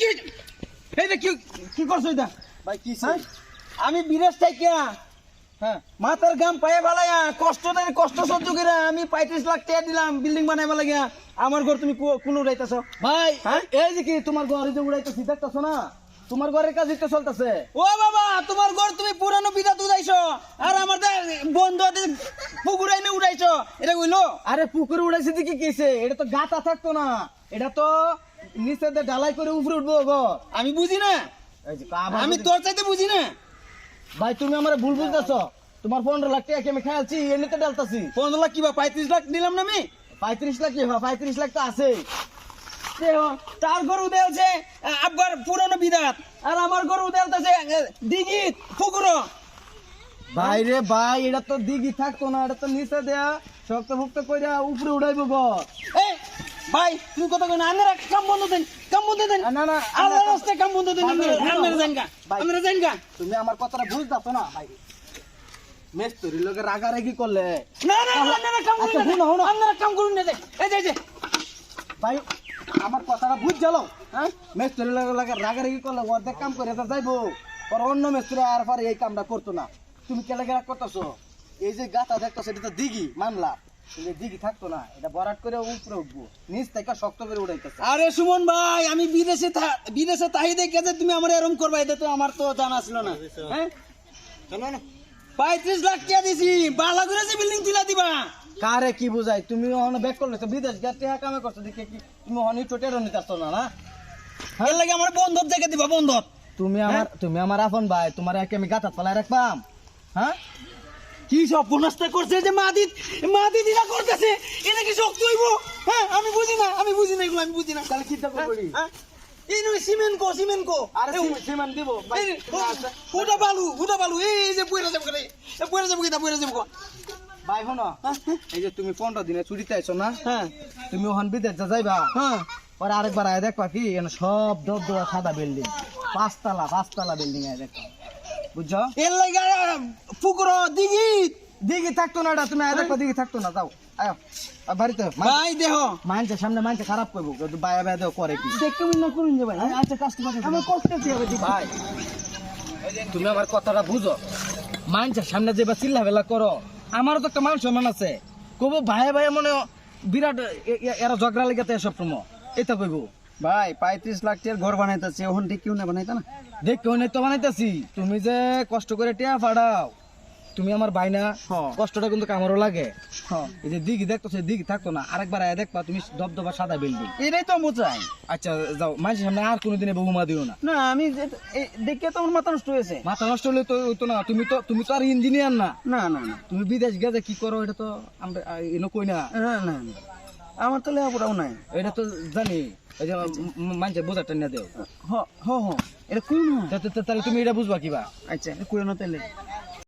কি? এটা কি কি করছ এটা? ভাই কি হ্যাঁ? আমি বিদেশ থেকে। হ্যাঁ। মাথার গাম পায়ে বালাইয়া কষ্ট দেয় কষ্ট সহ্য করে আমি পঁয়ত্রিশ লাখ টাকা দিলাম বিল্ডিং বানাই লাগিয়া। আমার ঘর তুমি কোন উড়াইতেছ? ভাই হ্যাঁ? এই যে কি তোমার ঘরে যে উড়াইতেছি দেখতেছো না? তোমার ঘরের কাজ তো চলতেছে। ও বাবা তোমার ঘর তুমি পুরানো বিদাত উড়াইছো। আর আমার বন্ধু পুকুর আইনে উড়াইছো। এটা কইলো আরে পুকুরে উড়াইছে দিকে কিছে এটা তো গাতা থাকতো না। এটা তো নিচে দিয়ে ঢালাই করে উপরে উঠবো ঘর আমি বুঝি না? এই আমি তোর চাইতে বুঝি না? ভাই তুমি আমার ভুল বুঝতেছো। তোমার পনেরো লাখ টাকা আমি খেয়ালছি? এমনিতে ডালতাছি পনেরো লাখ কিবা পঁয়ত্রিশ লাখ দিলাম না আমি? পঁয়ত্রিশ লাখ কি হয় পঁয়ত্রিশ লাখ তো আছে। তার ঘর উদেলছে আব্বার পুরানো বিদাত আর আমার ঘর উদেলতেছে দিঘিত পুকুর। ভাই রে ভাই এটা তো দিঘি থাকতো না এটা তো নিচে দেয়া শক্ত ভুক্ত করে উপরে উড়াইবো ঘর এ ভাই তুমি কথা কই না? আপনারা কাম বন্ধ দেন কাম বন্ধ দেন। না, না, না, আল্লাহ না, কাম বন্ধ দেন ভাই, আপনারা ভাই, আপনারা জান ভাই। আপনারা জান তুমি আমার কথাটা বুঝতেছো না? ভাই মেস্তরি লোকে রাগারাগি করলে। না না না আপনারা কাম আচ্ছা, করুন। না আপনারা কাম করুন না এই যে ভাই আমার কথাটা বুঝ গেল হ্যাঁ? মেস্তরি লাগে রাগারাগি করলে অর্ধেক কাম করে যাইবো। পর অন্য মেস্তরি আর পরে এই কামটা করতো না। তুমি কেলে গেলা করতেছো? এই যে গাতা দেখতেছো এটা তো দিঘি মামলা। কিন্তু এই দিঘি থাকতো না এটা বরাট করে উপরে উঠবো। নিচ থেকে শক্ত করে উড়াইতেছে। আরে সুমন ভাই আমি বিদেশে বিদেশে তাই দেখে যে তুমি আমার এরকম করবা এটা তো আমার তো জানা ছিল না। হ্যাঁ? পঁয়ত্রিশ লাখ টাকা দিছি বালা করে যে বিল্ডিং তুলা দিবা। কারে কি বুঝাই তুমি ওখানে ব্যাক করলে তো বিদেশ গেছে কামে করছ দেখে কি তুমি ওখানে না লাগে আমার বন্ধত দেখে দিবা বন্ধত। তুমি আমার তুমি আমার আপন ভাই তোমার একে আমি গাঁথা পালাই রাখবাম। হ্যাঁ? কি সব পুনস্তা করছে যে মাদিত মাদিত ইরা করতেছে? এটা কি শক্ত হইব? হ্যাঁ আমি বুঝি না আমি বুঝি না এগুলো আমি বুঝি না। তাহলে করবি হ্যাঁ? এই নয় সিমেন্ট কো সিমেন্ট কো। আরে এই, দিব ওটা বালু ওটা বালু এই যে পয়রা যাব করে এই পয়রা যাব কিটা পয়রা যাব কো। ভাই শোনো এই যে তুমি পনেরো দিনে ছুটিতে আইছো না হ্যাঁ। তুমি ওখান বিদেশ যাইবা হ্যাঁ। পরে আরেকবার আয় দেখবা কি সব দব সাদা বিল্ডিং পাঁচতলা পাঁচতলা বিল্ডিং আয় দেখো বুঝছ? এর লাগে পুকুর দিঘি দিঘি থাকতো না এটা তুমি আয় দেখো দিঘি থাকতো না যাও আয়। আর বাড়িতে ভাই দেহ মানছে সামনে মানছে খারাপ করব কিন্তু বায়া বায়া দেও করে কি। দেখতে না করুন যে ভাই আচ্ছা আমার কষ্ট হবে ভাই তুমি আমার কথাটা বুঝো। মানছে সামনে যে বা চিল্লা বেলা করো আমারও তো একটা মান সম্মান আছে। কবো ভাই ভাই মনে বিরাট এরা ঝগড়া লেগে এসব সময়। এটা কইবো। ভাই পঁয়ত্রিশ লাখ টাকার ঘর বানাইতেছে ওখান ঠিক কেউ না বানাইতা না দেখ কেউ নেই তো বানাইতেছি তুমি যে কষ্ট করে টিয়া ফাড়াও তুমি আমার বাইনা হ্যাঁ। কষ্টটা কিন্তু আমারও লাগে হ্যাঁ এই যে দিঘি দেখতো সেই দিঘি থাকতো না আরেকবার আয় দেখবা তুমি দবদবা সাদা বিল্ডিং এটাই তো বোঝাই আচ্ছা যাও মাঝে সামনে আর কোনোদিনে বহুমা দিও না না আমি দেখে তো মাথা নষ্ট হয়েছে মাথা নষ্ট হলে তো হইতো না তুমি তো তুমি তো আর ইঞ্জিনিয়ার না না না না তুমি বিদেশ গেছে কি করো এটা তো আমরা এনে কই না না না না। আমার তো লেখাপড়াও নাই। এটা তো জানি এই যে মানুষের বোঝাটা নিয়ে দেও। হ হ হ। এটা কোন তাহলে তুমি এটা বুঝবা কিবা? আচ্ছা কুড়ানো না তাহলে